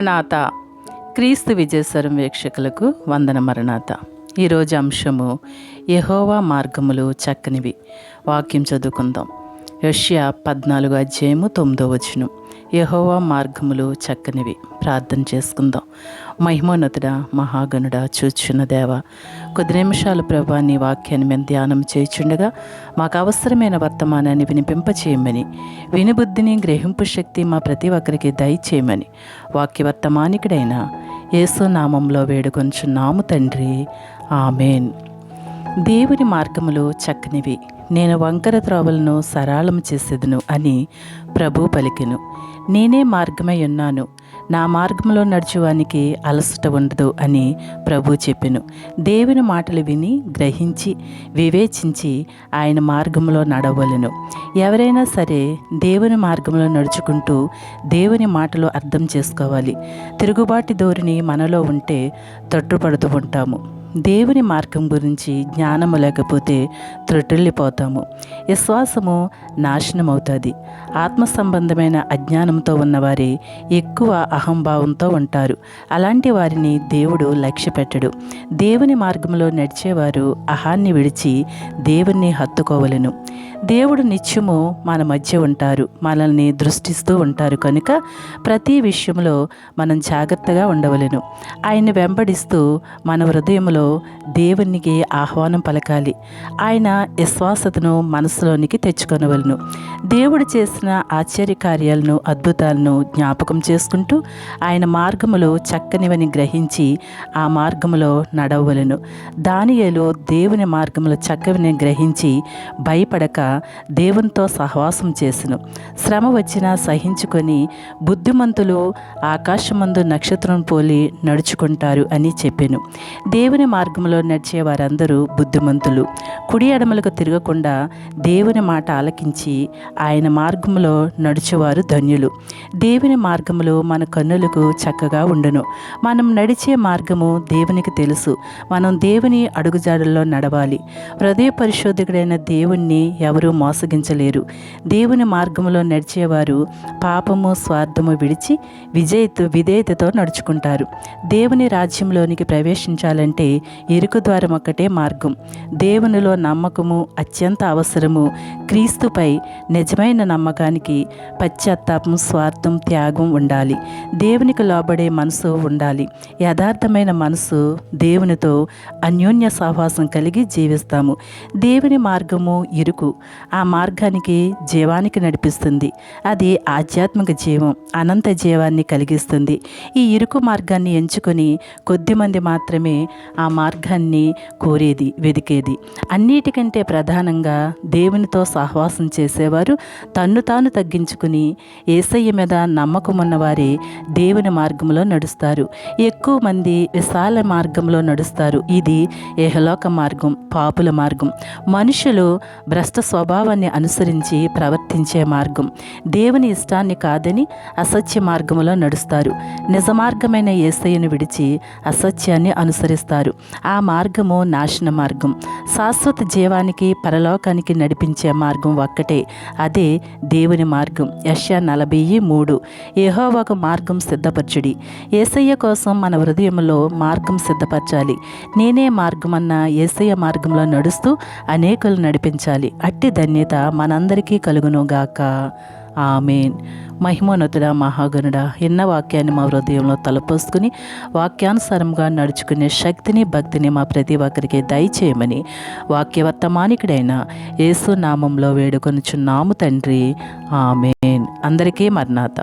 మరణాత క్రీస్తు విజయస్వరం వీక్షకులకు వందన మరణాత ఈరోజు అంశము యహోవా మార్గములు చక్కనివి. వాక్యం చదువుకుందాం. యష్యా పద్నాలుగు అధ్యాయము తొమ్మిదో వచనం. యహోవా మార్గములు చక్కనివి. ప్రార్థన చేసుకుందాం. మహిమోన్నతుడ మహాగణుడ చూచున్న దేవ కొద్ది నిమిషాలు ప్రభా నీ వాక్యాన్ని మేము ధ్యానం చేయుచుండగా మాకు అవసరమైన వర్తమానాన్ని వినిపింపచేయమని వినిబుద్ధిని గ్రహింపు శక్తి మా ప్రతి ఒక్కరికి దయచేయమని వాక్య వర్తమానికుడైన యేసు నామంలో వేడుకొంచున్నాము తండ్రి. ఆమెన్. దేవుని మార్గములు చక్కనివి. నేను వంకర త్రోవలను సరళం చేసేదను అని ప్రభు పలికెను. నేనే మార్గమై ఉన్నాను. నా మార్గంలో నడుచువానికి అలసట ఉండదు అని ప్రభు చెప్పెను. దేవుని మాటలు విని గ్రహించి వివేచించి ఆయన మార్గంలో నడవలను. ఎవరైనా సరే దేవుని మార్గంలో నడుచుకుంటూ దేవుని మాటలు అర్థం చేసుకోవాలి. తిరుగుబాటు ధోరణి మనలో ఉంటే తొట్టుపడుతూ ఉంటాము. దేవుని మార్గం గురించి జ్ఞానము లేకపోతే త్రొట్టిల్లిపోతాము. విశ్వాసము నాశనం అవుతుంది ఆత్మ సంబంధమైన అజ్ఞానంతో ఉన్నవారి ఎక్కువ అహంభావంతో ఉంటారు. అలాంటి వారిని దేవుడు లక్ష్య పెట్టడు దేవుని మార్గంలో నడిచేవారు అహాన్ని విడిచి దేవుణ్ణి హత్తుకోవలను. దేవుడు నిత్యము మన మధ్య ఉంటారు. మనల్ని దృష్టిస్తూ ఉంటారు కనుక ప్రతి విషయంలో మనం జాగ్రత్తగా ఉండవలను. ఆయన్ని వెంబడిస్తూ మన హృదయంలో దేవునికి ఆహ్వానం పలకాలి. ఆయన విశ్వాసతను మనసులోనికి తెచ్చుకొనవలను. దేవుడు చేసిన ఆశ్చర్య కార్యాలను అద్భుతాలను జ్ఞాపకం చేసుకుంటూ ఆయన మార్గములో చక్కనివని గ్రహించి ఆ మార్గములో నడవలను దానియలో దేవుని మార్గములో చక్కవిని గ్రహించి భయపడక దేవునితో సహవాసం చేసెను. శ్రమ వచ్చినా సహించుకొని బుద్ధిమంతులు ఆకాశమందు నక్షత్రం పోలి నడుచుకుంటారు అని చెప్పాను. దేవుని మార్గంలో నడిచే వారందరూ బుద్ధిమంతులు. కుడి ఎడమలకు తిరగకుండా దేవుని మాట ఆలకించి ఆయన మార్గంలో నడిచేవారు ధన్యులు. దేవుని మార్గములో మన కన్నులకు చక్కగా ఉండును. మనం నడిచే మార్గము దేవునికి తెలుసు. మనం దేవుని అడుగుజాడల్లో నడవాలి. హృదయ పరిశోధకుడైన దేవుణ్ణి ఎవరూ మోసగించలేరు. దేవుని మార్గంలో నడిచేవారు పాపము స్వార్థము విడిచి విజయత విధేయతతో నడుచుకుంటారు. దేవుని రాజ్యంలోనికి ప్రవేశించాలంటే ఇరుకు ద్వారం ఒక్కటే మార్గం. దేవునిలో నమ్మకము అత్యంత అవసరము. క్రీస్తుపై నిజమైన నమ్మకానికి పశ్చాత్తాపం స్వార్థం త్యాగం ఉండాలి. దేవునికి లోబడే మనసు ఉండాలి. యథార్థమైన మనసు దేవునితో అన్యోన్య సహవాసం కలిగి జీవిస్తాము. దేవుని మార్గము ఇరుకు. ఆ మార్గానికి జీవానికి నడిపిస్తుంది. అది ఆధ్యాత్మిక జీవం అనంత జీవాన్ని కలిగిస్తుంది. ఈ ఇరుకు మార్గాన్ని ఎంచుకొని కొద్దిమంది మాత్రమే ఆ మార్గాన్ని కోరేది వెదికేది. అన్నిటికంటే ప్రధానంగా దేవునితో సహవాసం చేసేవారు తన్ను తాను తగ్గించుకుని ఏసయ్య మీద నమ్మకం ఉన్నవారే దేవుని మార్గంలో నడుస్తారు. ఎక్కువ మంది విశాల మార్గంలో నడుస్తారు. ఇది ఏహలోక మార్గం పాపుల మార్గం. మనుషులు భ్రష్ట స్వభావాన్ని అనుసరించి ప్రవర్తించే మార్గం. దేవుని ఇష్టాన్ని కాదని అసత్య మార్గంలో నడుస్తారు. నిజ మార్గమైన ఏసయ్యను విడిచి అసత్యాన్ని అనుసరిస్తారు. ఆ మార్గము నాశన మార్గం. శాశ్వత జీవానికి పరలోకానికి నడిపించే మార్గం ఒక్కటే. అదే దేవుని మార్గం. యష్యా నలభై మూడు ఏహోవకు మార్గం సిద్ధపరచుడి. ఏసయ్య కోసం మన హృదయంలో మార్గం సిద్ధపరచాలి. నేనే మార్గం అన్న ఏసయ్య మార్గంలో నడుస్తూ అనేకులు నడిపించాలి. అట్టి ధన్యత మనందరికీ కలుగునుగాక. ఆమెన్. మహిమోన్నతుడ మహాగణుడ ఎన్న వాక్యాన్ని మా హృదయంలో తలపోసుకుని వాక్యానుసారంగా నడుచుకునే శక్తిని భక్తిని మా ప్రతి ఒక్కరికి దయచేయమని వాక్యవర్తమానికుడైన యేసు నామంలో వేడుకొనుచున్నాము తండ్రి. ఆమెన్. అందరికీ మర్నాథ